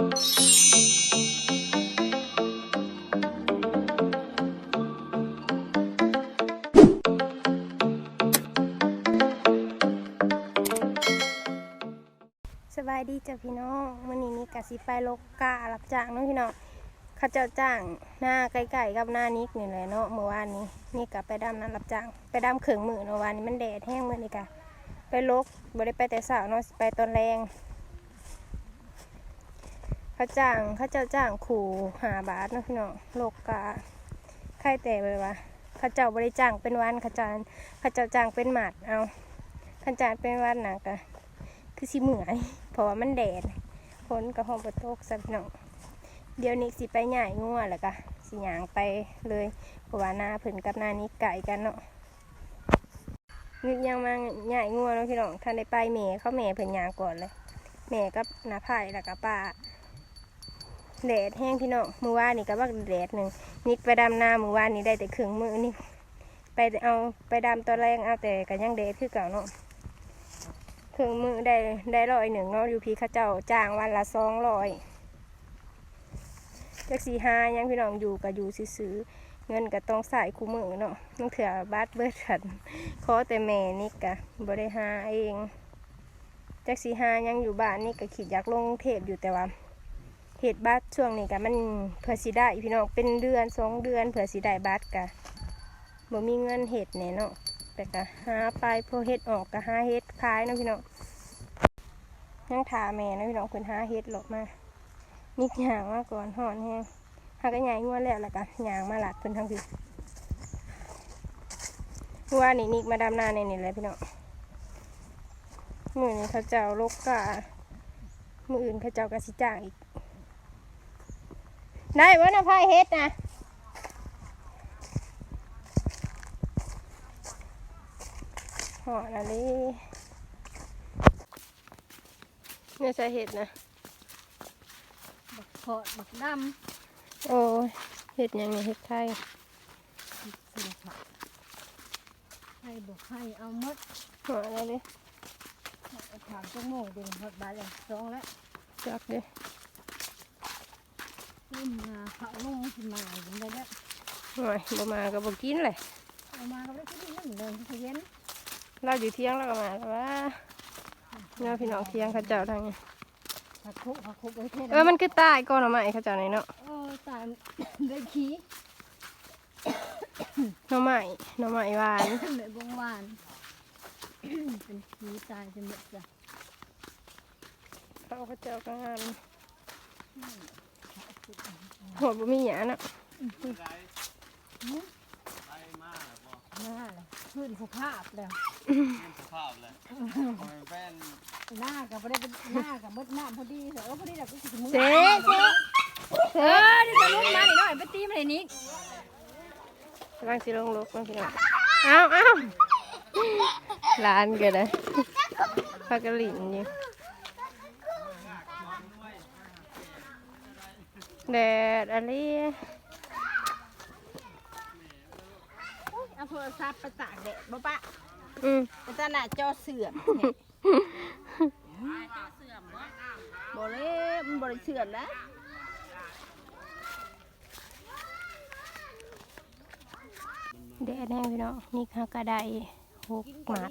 สบายดีจ้ะพี่น้องมื่อนี้นี่กะสิไปโลกการับจ้างเนาะพี่น้องเขาเจ้าจ้างหน้าใกล้ๆกับหน้านิกนี่แหละเนาะเมื่อวานนี้นี่กะไปดำนั้นรับจ้าง ไปดำเขิงมือเมื่อวานนี้มันแดดแห้งมื่อนี้กะไปลกบ่ได้ไปแต่สาวเนาะไปตอนแรง เขาจ้างเขาเจ้าจ้างขู่หาบาทเนะพี่น้องโลกกาใครแต่ไปว่าเขาเจ้าบริจ้างเป็นวันเขาจ้างเขาเจ้าจ้างเป็นหมัดเอาเขาจ้างเป็นวันหนักอะคือสิเหมือยเพราะว่ามันแดดฝนกับห้องประตกสัพี่น้องเดี๋ยวนี้สิไปใหญ่งัวแล้วก็สิหยางไปเลยเพราะว่าหน้าเพิ่นกับหน้านี้ไก่กันเนาะนึกยังมาใหญ่งัวเนาะพี่น้องท่านได้ไปแม่เขาแม่เพิ่นหยางก่อนเลยแม่กับน้าไผ่แล้วก็ป้า แดดแห้งพี่น้องมือว่านี่ก็บักแดดหนึ่งนิกไปดำนามือว่านี่ได้แต่ครึ่งมือนี่ไปเอาไปดำตอนแรงเอาแต่กันยังแดดคือเก่าเนาะถึงมือได้ได้ร้อยหนึ่งเนาะอยู่พี่ข้าเจ้าจ้างวันละสองร้อยจักสี่ห้ายังพี่น้องอยู่กับอยู่ซื้อเงินก็ต้องใส่คู่มือเนาะต้องเถื่อบัตรเบิดขันขอแต่แม่นี่กะบริหาเองจักสี่ห้ายังอยู่บ้านนี่ก็ขีดอยากลงเทพอยู่แต่ว่า เหตุบัตรช่วงนี้กะมันเผื่อสิได้พี่น้องเป็นเดือนสองเดือนเผื่อสิได้บัตรกะบ่มีเงินเหตุแน่เนาะแต่ก็หาไปพอเฮ็ดออกก็หาเฮ็ดขายนะพี่น้องยังถาแม่นะพี่น้องเพิ่นหาเฮ็ดหลบมานิกยางมาก่อนห่อนแฮงหาก็ใหญ่งัวแล้วแล้วก็ย่างมาหลัดเพิ่นทั้งพี่เมื่อวานนี้นิกมาดำนาในนี่แหละพี่น้องมือนี้เขาเจ้าลกกามื้ออื่นเขาเจ้าก็สิจ้างอีก ได้บ่นะพายเฮ็ดนะหอนะลิเนี่ยจะเห็ดนะบักเพาะบักดโอ้ยเห็ดหยังไงเห็ดไทยำสิละค่ะให้บอกให้เอาหมดหอนะลิเอาถามจังโมงเป็นหมดบาทเลยสองแล้วจักเลย ขึ้นมาเขาลงขึ้นมาอย่างไรแล้วหน่อยบ่มาก็บ่กินเลยเอามาก็ไม่ได้ที่นั่นเลยที่เย็นเราอยู่เที่ยงแล้วก็มาแล้วว่าเนาะพี่น้องเที่ยงเขาเจ้าทางนี้ผักคุผักคุไปเทศเออมันคือตายก่อนเอามาให้เขาเจ้านี่เนาะเออตามได้ขี้หน่อไม้หน่อไม้หวานเลยบงหวาน เป็นขี้ตายเป็นหมดจ้ะเขาเขาเจ้าก็งาน หัวบ่มีหยาเนาะหน้าเลยขึ้นสภาพแล้วสภาพเลยคอยแฟนหน้ากับไม่ได้เป็นหน้ากับมดหน้าพอดีเออพอดีแบบก็คือมือเจ๊เจ๊เออนี่จะลุกมาหน่อยไปตีมาเลยนี้กำลังสิลงลุกเนาะพี่น้องเอาเอาร้านเก็ได้พากระหลิ่นอยู่ แดดอะไรเอาโทรศัพท์ไปตากแดดบ่ปะอืมมันจะหน้าจอเสื่อมบ่เลยมันบ่ได้เสื่อมนะแดดแห้งพี่น้องนี่ค่ะกระไดหกหมัด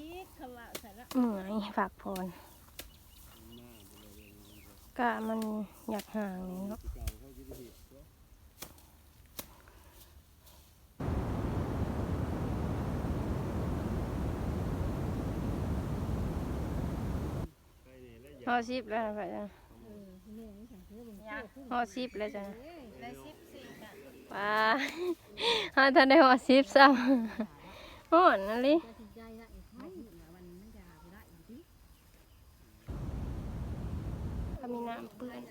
เหนื่อยฝากพรกะมันอยากห่างนี่เนาะ หอสิบแล้วนะพ่อจ้ะหอสิบแล้วจ้ะว้าหาท่านได้หอสิบซ้ำห่อนอะไรก็มีน้ำเปื้อน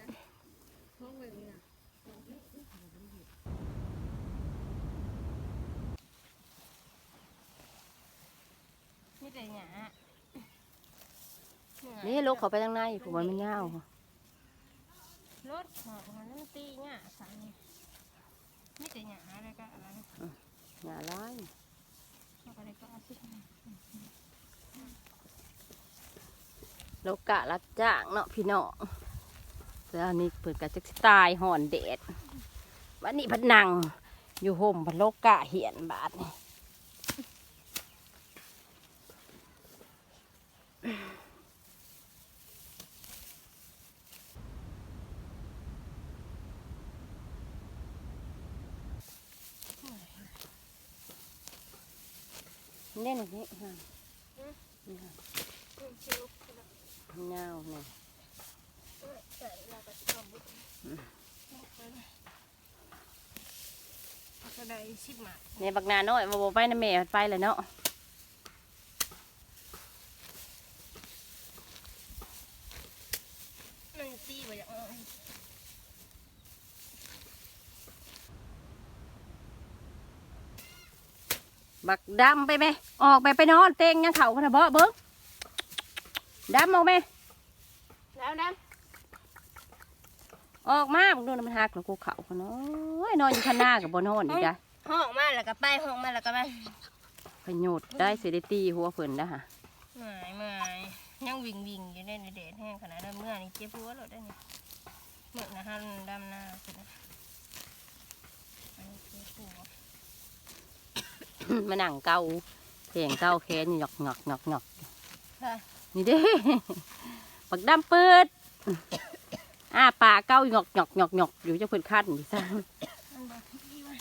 นี่ แต่หยานี่ลูกเขาไปทางในผมมันไม่เงาวรถหอกมันนั่นตีหยาสามนี่นี่แต่หยาอะไรก็อะไรหยาร้ายเขาก็เลยก็เอาสิลูกกะรับจ้างเนาะพี่น้องเสื้อนี่เปิดกระจักสิตายห่อนแดดวันนี้พัดนังอยู่ห่มพัดโลกกะเหียนบาทนี่ เน่นนี่ค่ะนี่ค่ะเงาเนี่ยก็ได้สิบหมาทในบักนาน้อยบ่บ่ไปนะแม่ไปเลยเนาะ มันตีบ่อยากเอา บักดำไปไหมออกไปไปนอนเต็งยังเข่าขนาดบ่เบิ้งดำออกไหมแล้วนะออกมาบักดูนะมันหักแล้วกูเข่าขนาดนอนอยู่ข้างหน้ากับบ่นอนอีกได้ห้องมาแล้วก็ไปห้องมาแล้วก็ไปพยดได้เสได็ตีหัวเพิ่นนะฮะหมายหมายยังวิ่งวิ่งอยู่ในเดดแห้งขนาดนั้นเมื่อนี่เจ็บหัวเลยได้เนี่ยเมื่อนะฮะดำหน้าสินะ อันนี้เจ็บหัวมานั่งเกาแข่งเกาแขนหยอกหยอกหยอกหยอกค่ะนี่เด้บักดำเปิดอ้าปากเกาหยอกหยอกหยอกหยอกอยู่เจะเพิ่นคันดิซ่ามันบอกพี่ว่า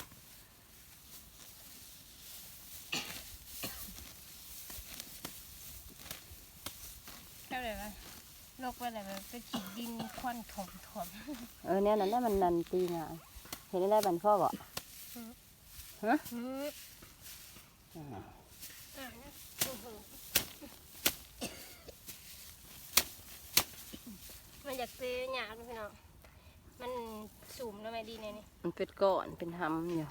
เท่าไหร่วะโลกว่าอะไรแบบไปขีดดินควันถมถมเออเนี่ยนั่นน่ะมันนันตีงานเห็นได้บันข้อบ่อืมอ่าอะนะโอ้โห มันอยากซื้อหยาบนะพี่น้อง มันสูมแล้วไม่ดีในนี่มันเป็นก้อนเป็นหำอยู่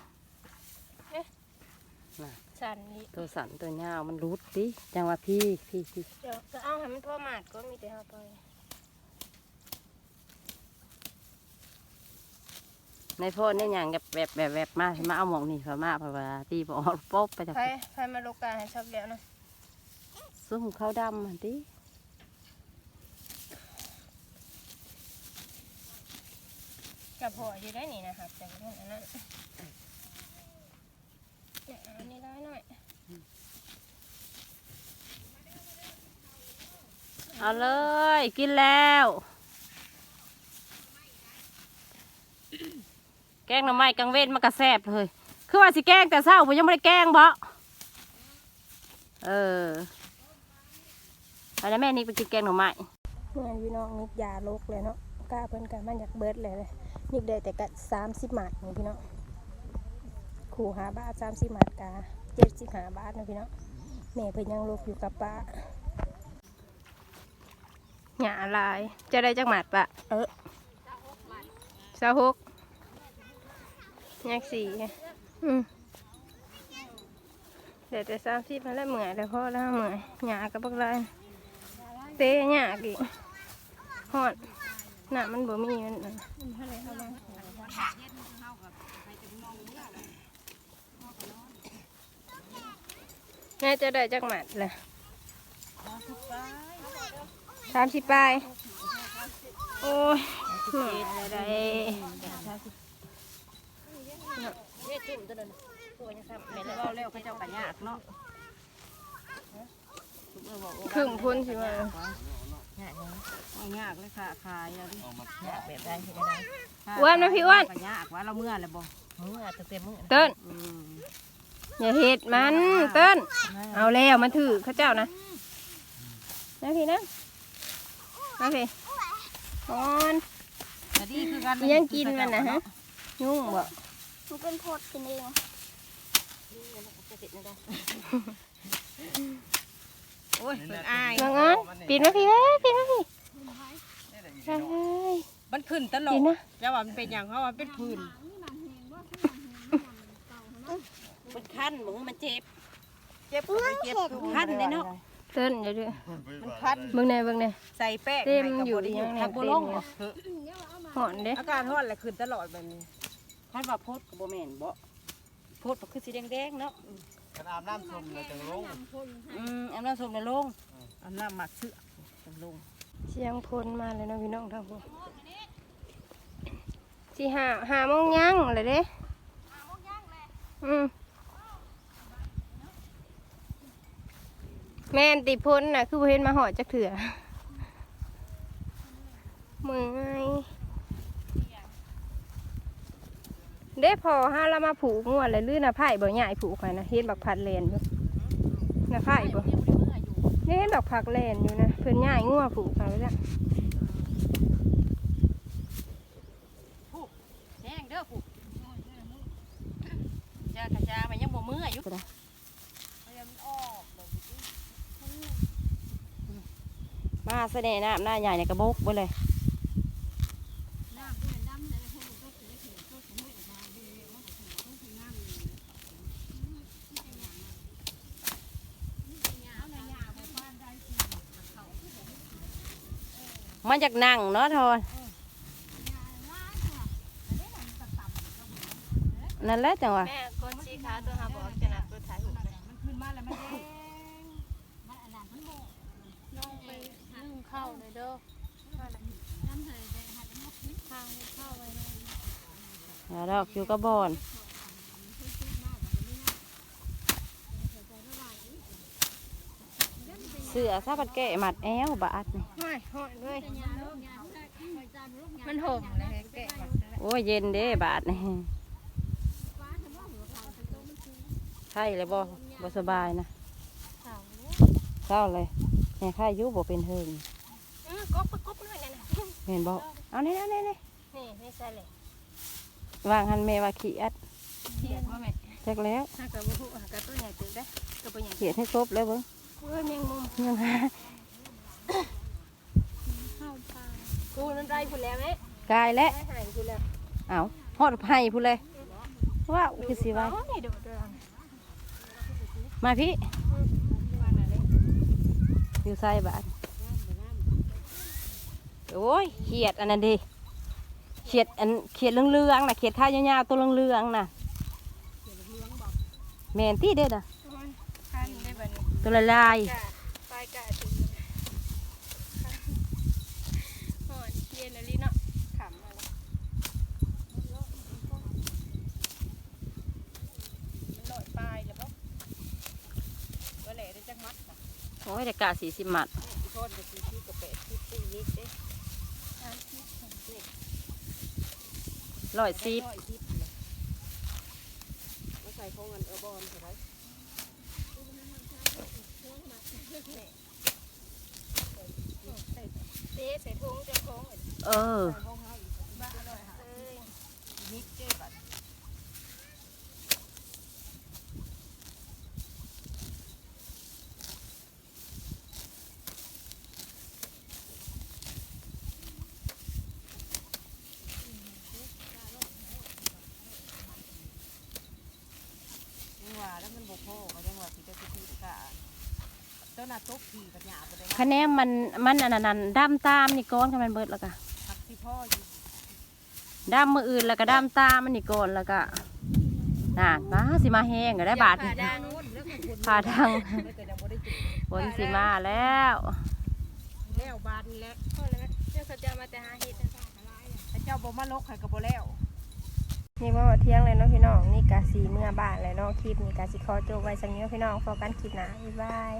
สันนี่ตัวสันตัวยาวมันรุดดิจังว่าพี่พี่พี่เดี๋ยวก็เอาให้มันพ่อหมาดก็มีแต่เอาไป ในโพ่นได้อย่างแบบแบบแบบแบบมามาเอาหมองนี่พมาเพราะว่าตีบออกป๊บไปจากไฟไฟมาโลกาให้ชอบแล้วนะซุ่มข้าวดำหั่นดิกับพออยู่ได้นี่นะครับแต่ก็อันนั้นเนี่ยเอาอันนี้ได้หน่อยเอาเลยกินแล้ว แกงหน่อไม้กังเว้นมันกระแซบเลย คือว่าสิแกงแต่เศร้าผมยังไม่ได้แกงบ่เออไปแล้วแม่นี่ไปกินแกงหน่อไม้เมื่อพี่น้องนิกยาโลกเลยเนาะกล้าเพิ่นกันมันอยากเบิดเลยเลยนิกได้แต่กัสามสิบบาทนี่พี่น้องขู่หาบาทสามสิบบาทกาเจ็ดสิบหาบาทนะพี่น้องแม่เพิ่นยังโลกอยู่กับป้าหยาลายจะได้จักหมัดปะเออสาวหก ยักสี่อืมเดี๋ยวแต่สามสิบมาแล้วเหมื่อยแล้วพ่อแล้วเหมื่อยหยากับพวกไรเตะหยาอีกฮอดหน้ามันบ่มีมันนั่นแม่จะได้จักหมัดเลยสามสิบปลายโอ้ยเหนื่อยอะไร เนี่ยจุ่มตัวนั้นโอ้ยนะครับแม่แล้วเร็วเขาเจ้ากันยากเนาะครึ่งพ้นสิมายากเลยค่ะขายเอามาอยากแบบได้ที่ได้อ้วนนะพี่อ้วนกันยากว่าเราเมื่อแล้วบ่มือตั้งแต่มือเติ้นอย่าเห็ดมันเติ้นเอาแล้วมันถือเข้าเจ้านะนะพี่นะนะพี่นอนแต่ดีคือนยังกินมันนะฮะยุ่งบ่ หนูเป็นโพดกินเองโอ้ยเพิ่นอายน้องอ้อนปีนมาพี่เอ้ยปีนมาพี่เอ้ยมันขึ้นตลอปีดนนะแต่ว่ามันเป็นอย่างเขาว่าเป็นพื้นมันคันมึงมันเจ็บ เจ็บก็ไปเจ็บคือคันเลยเนาะเติ้นเดี๋ยวดูมันคันเบิ่งแน่เบิ่งแน่ใส่แป้งเต็มให้กับอยู่บ่ได้ยังไงทักบ่ลงเต็มอยู่หอนเด้อาการร้อนแหละขึ้นตลอดแบบนี้ คันว่าโพดกับโบแมนบ่โพดก็คือสีแดงๆเนาะขนาดน้ำส้มเลยจังลงอืมอันนั้นสมในโลงอันน้ำหมักเสื้อจังลงเสียงพลมาเลยเนาะพี่น้องทั้งพวกสิหาหาโมงยังเลยเด้อืมแม่นติพ้นน่ะ คือบ่เห็นมาหอดจักเถื่อมือไง เด้พอห้าเรามาผูกงวดเลยลื่นน่ะไผ่บ่ใหญ่ผูกไปนะเห็นบักพัดเลนอยู่น่ะไผ่บ่นี่เห็นบักพักเลนอยู่นะเพิ่นใหญ่งัวผูกไปแล้วแห้งเด้อผูกจ้ากระจามันยังบ่มืออยู่มาเสน่ห์น้ำหน้าใหญ่เนี่ยกระบกไปเลย มาจากนั่งเนาะทอนนั่นแหละจังหวะแม่ก้นสีขาวตัวหาบอกจะนักตัวถ่ายหูปมันขึ้นมาแล้วมันแดงมันอันนั้นมันโบน้องไปนึ่งข้าวเลยเด้อน้ำใส่แดงหันน้ำข้างข้าวไว้เลยอย่าดอกอยู่กับบอน สือซาบัดแก่หมัดแอวบาดนี่ห้อยห้อยด้วยมันห่มเลยแกะโอ้ยเย็นเด้บาดนี่ไข้เลยบ่บ่สบายนะเศร้าเลยแม่ไข้อยุบ่เป็นเฮิงอือกบกบหน่อยนะเห็นบ่เอานี่นี่นี่นี่ไม่ใช่เลยวางหันแม่ว่าขี้อัดเขียนว่าแม่จักแล้วถ้ากับบุหากับตัวใหญ่ตื่นได้กับตัวใหญ่เขียนให้ครบแล้วเบิ่ง เฮ้ยแมงมุมยังหาข้าวปลากูนั่นไรพูดแล้วไหมกายและได้หายพูดแล้วเอาฮอดไผ่พูดเลยว้าวคือสิว่าอ๋อนี่ดูด้วยมาพี่อยู่ใส่บาทโอ้ยเขียดอันนั้นดิเขียดอันเขียดเรื่องๆน่ะเขียดข้าวยาวๆตัวเรื่องๆน่ะแมนที่เด็ดอะ ข้างได้แบบนี้ ตัวละลายกะปลายกะถึงหอดเย็นอะไรเนาะขำมาลอยปลายแล้วปะก็แหล่ได้จังมัดโอ้ยแต่กาสีสิมัดโทษจะซีซีกับเป็ดซีซียิกเด้สามสิบสองสิบร้อยสิบร้อยสิบเลยมาใส่พงกันเออบอลเท่าไหรเด้ใส่พงจะพง เออบ้าอร่อยค่ะเอ้ยมิกเจ้บัด ยังว่าแล้วมันโบโพก็ยังว่าสิจะสิกะ เจ้าหน้าตกขี่ปัญญาไปได้คะแนนมันมันอันนั้นดำตามนี่ก้อนกันมันเบิดแล้วก็พักที่พ่ออยู่ดำมืออื่นแล้วก็ดำตามมันนี่ก้อนแล้วก็น่ะมาสิมาแห้งก็ได้บาทผ่าดังนู้นแล้วก็คนผ่าดังแล้วก็ยังบ่ได้จุดฝนสิมาแล้ว แล้วบานนี่แหละพอแล้วไหมเจ้าเขาจะมาแต่หาเห็ดนะคะถ้าเจ้าบ่มาลกให้ก็บ่แล้ว นี่ว่าเที่ยงเลยเนาะพี่น้อง นี่กาสีเมื่อบ้านเลยเนาะคลิปนี้กาสีคอโจกไว้สักนี้เนาะพี่น้องพอกันคลิปหนาบ๊ายบาย